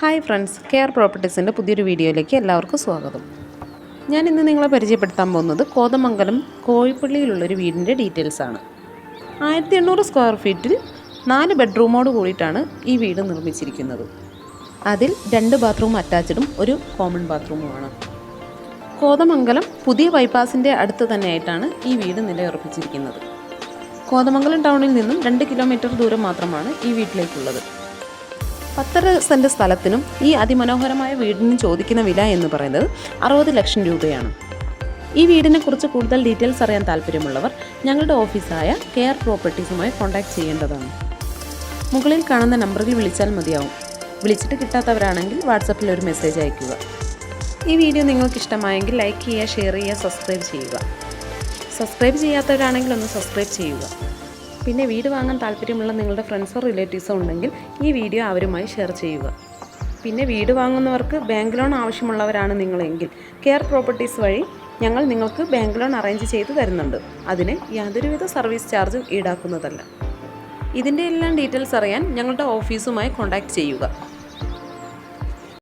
Hi friends care പ്രോപ്പർട്ടീസിന്റെ പുതിയൊരു വീഡിയോയിലേക്ക് എല്ലാവർക്കും സ്വാഗതം. ഞാൻ ഇന്ന് നിങ്ങളെ പരിചയപ്പെടുത്താൻ പോകുന്നത് കോതമംഗലം കോഴിപ്പള്ളിയിലുള്ളൊരു വീടിന്റെ ഡീറ്റെയിൽസ് ആണ് ആയിരത്തി എണ്ണൂറ് സ്ക്വയർ ഫീറ്റിൽ നാല് ബെഡ്റൂമോട് കൂടിയിട്ടാണ് ഈ വീട് നിർമ്മിച്ചിരിക്കുന്നത്. അതിൽ രണ്ട് ബാത്റൂം അറ്റാച്ച്ഡും ഒരു കോമൺ ബാത്റൂമുമാണ്. കോതമംഗലം പുതിയ ബൈപ്പാസിന്റെ അടുത്ത് തന്നെയായിട്ടാണ് ഈ വീട് നിലയുറപ്പിച്ചിരിക്കുന്നത്. കോതമംഗലം ടൗണിൽ നിന്നും രണ്ട് കിലോമീറ്റർ ദൂരം മാത്രമാണ് ഈ വീട്ടിലേക്കുള്ളത്. പത്തര സെന്റ് സ്ഥലത്തിനും ഈ അതിമനോഹരമായ വീടിനും ചോദിക്കുന്ന വില എന്ന് പറയുന്നത് അറുപത് ലക്ഷം രൂപയാണ്. ഈ വീടിനെക്കുറിച്ച് കൂടുതൽ ഡീറ്റെയിൽസ് അറിയാൻ താല്പര്യമുള്ളവർ ഞങ്ങളുടെ ഓഫീസായ കെയർ പ്രോപ്പർട്ടീസുമായി കോൺടാക്ട് ചെയ്യേണ്ടതാണ്. മുകളിൽ കാണുന്ന നമ്പറിൽ വിളിച്ചാൽ മതിയാവും. വിളിച്ചിട്ട് കിട്ടാത്തവരാണെങ്കിൽ വാട്സപ്പിൽ ഒരു മെസ്സേജ് അയയ്ക്കുക. ഈ വീഡിയോ നിങ്ങൾക്ക് ഇഷ്ടമായെങ്കിൽ ലൈക്ക് ചെയ്യുക ഷെയർ ചെയ്യുക സബ്സ്ക്രൈബ് ചെയ്യുക. സബ്സ്ക്രൈബ് ചെയ്യാത്തവരാണെങ്കിൽ ഒന്ന് സബ്സ്ക്രൈബ് ചെയ്യുക. പിന്നെ വീട് വാങ്ങാൻ താല്പര്യമുള്ള നിങ്ങളുടെ ഫ്രണ്ട്സോ റിലേറ്റീവ്സോ ഉണ്ടെങ്കിൽ ഈ വീഡിയോ അവരുമായി ഷെയർ ചെയ്യുക. പിന്നെ വീട് വാങ്ങുന്നവർക്ക് ബാങ്ക് ലോൺ ആവശ്യമുള്ളവരാണ് നിങ്ങളെങ്കിൽ കെയർ പ്രോപ്പർട്ടീസ് വഴി ഞങ്ങൾ നിങ്ങൾക്ക് ബാങ്ക് ലോൺ അറേഞ്ച് ചെയ്ത് തരുന്നുണ്ട്. അതിന് യാതൊരുവിധ സർവീസ് ചാർജും ഈടാക്കുന്നതല്ല. ഇതിന്റെ എല്ലാം ഡീറ്റെയിൽസ് അറിയാൻ ഞങ്ങളുടെ ഓഫീസുമായി കോൺടാക്റ്റ് ചെയ്യുക.